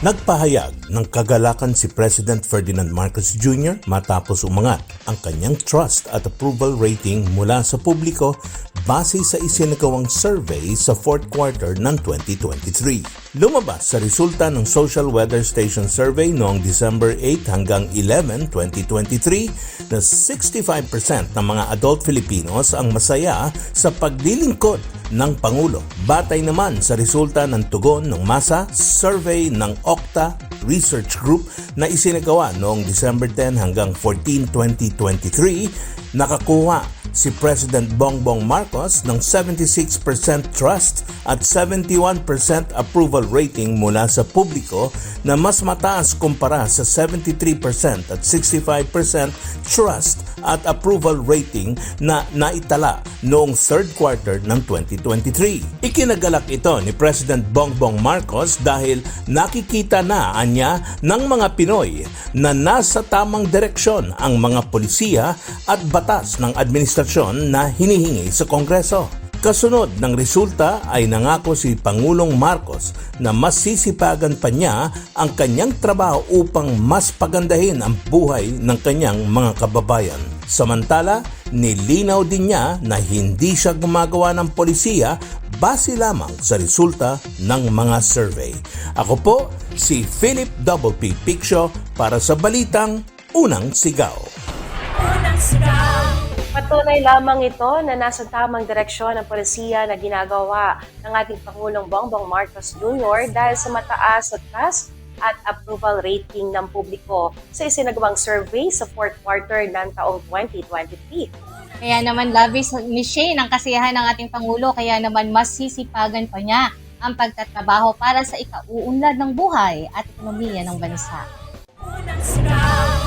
Nagpahayag ng kagalakan si President Ferdinand Marcos Jr. matapos umangat ang kanyang trust at approval rating mula sa publiko base sa isinagawang survey sa fourth quarter ng 2023. Lumabas sa resulta ng Social Weather Station Survey noong December 8 hanggang 11, 2023 na 65% ng mga adult Filipinos ang masaya sa paglilingkod ng Pangulo. Batay naman sa resulta ng tugon ng masa survey ng Okta Research Group na isinagawa noong December 10 hanggang 14, 2023, nakakuha si President Bongbong Marcos ng 76% trust at 71% approval rating mula sa publiko na mas mataas kumpara sa 73% at 65% trust at approval rating na naitala noong third quarter ng 2023. Ikinagalak ito ni President Bongbong Marcos dahil nakikita na anya ng mga Pinoy na nasa tamang direksyon ang mga polisiya at batas ng administrasyon na hinihingi sa Kongreso. Kasunod ng resulta ay nangako si Pangulong Marcos na mas sisipagan pa niya ang kanyang trabaho upang mas pagandahin ang buhay ng kanyang mga kababayan. Samantala, nilinaw din niya na hindi siya gumagawa ng polisiya base lamang sa resulta ng mga survey. Ako po si Philip Double P. Piccio para sa Balitang Unang Sigaw. Patunay lamang ito na nasa tamang direksyon ang polisiya na ginagawa ng ating Pangulong Bongbong Marcos Jr. dahil sa mataas na trust at approval rating ng publiko sa isinagawang survey sa fourth quarter ng taong 2023. Kaya naman labis ni Shane ang kasiyahan ng ating Pangulo kaya naman mas sisipagan pa niya ang pagtatrabaho para sa ikauunlad ng buhay at ekonomiya ng bansa. Unang